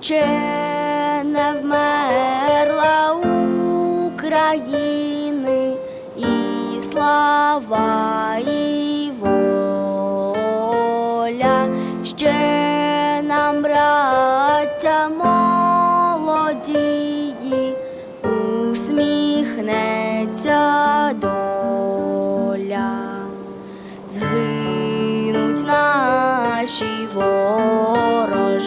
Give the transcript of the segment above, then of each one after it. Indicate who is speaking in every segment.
Speaker 1: ще не вмерла України. І слава і воля, ще нам, браття молодії, усміхнеться доля. Згинуть наші вороженьки,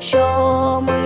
Speaker 1: Show me.